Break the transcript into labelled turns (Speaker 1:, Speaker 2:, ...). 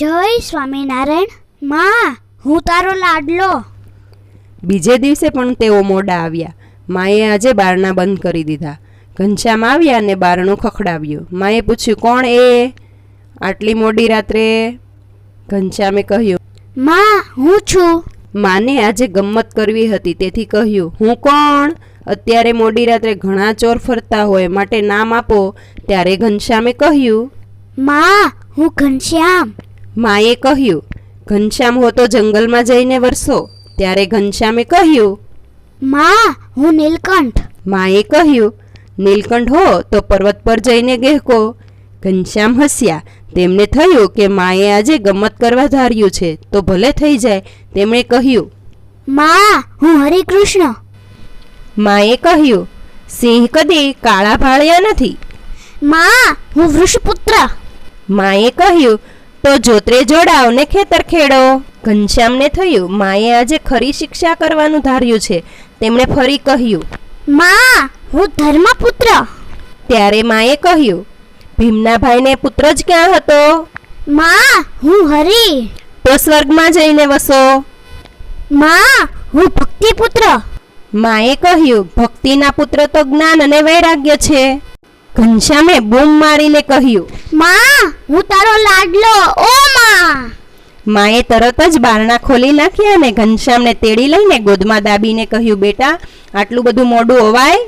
Speaker 1: જય સ્વામિનારાયણ. માં હું તારો લાડલો.
Speaker 2: બીજે દિવસે પણ તેઓ મોડા આવ્યા. માએ આજે બારણા બંધ કરી દીધા. ઘનશ્યામ આવ્યા અને બારણું ખખડાવ્યું. માએ પૂછ્યું કોણ એ? આટલી મોડી રાત્રે? ઘનશ્યામે કહ્યું
Speaker 1: માં હું છું.
Speaker 2: માને આજે ગમ્મત કરવી હતી. તેથી કહ્યું હું કોણ? અત્યારે મોડી રાત્રે ઘણા ચોર ફરતા હોય માટે નામ આપો. ત્યારે ઘનશ્યામે કહ્યું
Speaker 1: માં હું ઘનશ્યામ.
Speaker 2: માએ કહ્યું ઘનશ્યામ હો તો જંગલમાં જઈને વરસો. ત્યારે ઘનશ્યામે કહ્યું
Speaker 1: માં હું નીલકંઠ.
Speaker 2: માએ કહ્યું નીલકંઠ હો તો પર્વત પર જઈને ગહેકો. ઘનશ્યામ હસ્યા. તેમને થયું કે માએ આજે ગમત કરવા ધાર્યું છે તો ભલે થઈ જાય. તેમણે કહ્યું
Speaker 1: માં હું હરિકૃષ્ણ.
Speaker 2: માએ કહ્યું સિંહ કદી કાળા ભાળ્યા નથી.
Speaker 1: માં હું વૃષપુત્ર.
Speaker 2: માએ કહ્યું તો જોતરે જોડાવ ને ખેતર ખેડો. ઘનશ્યામને થયું માએ આજે ખરી શિક્ષા કરવાનું ધાર્યું છે. તેમણે ફરી કહ્યું
Speaker 1: માં હું ધર્મપુત્ર.
Speaker 2: ત્યારે માએ કહ્યું ભીમનાભાઈને પુત્ર જ ક્યાં હતો?
Speaker 1: માં હું હરિ.
Speaker 2: તો સ્વર્ગમાં જઈને વસો.
Speaker 1: માં હું ભક્તિપુત્ર.
Speaker 2: માએ કહ્યું ભક્તિના પુત્ર તો જ્ઞાન અને વૈરાગ્ય છે. ઘનશ્યામે બૂમ મારીને કહ્યું
Speaker 1: માં, હું તારો લાડલો. ઓ માં.
Speaker 2: માએ તરત જ બારણા ખોલી નાખ્યા અને ઘનશ્યામને તેડી લઈને ગોદમાં દાબીને કહ્યું, બેટા, આટલું બધું મોડું અવાય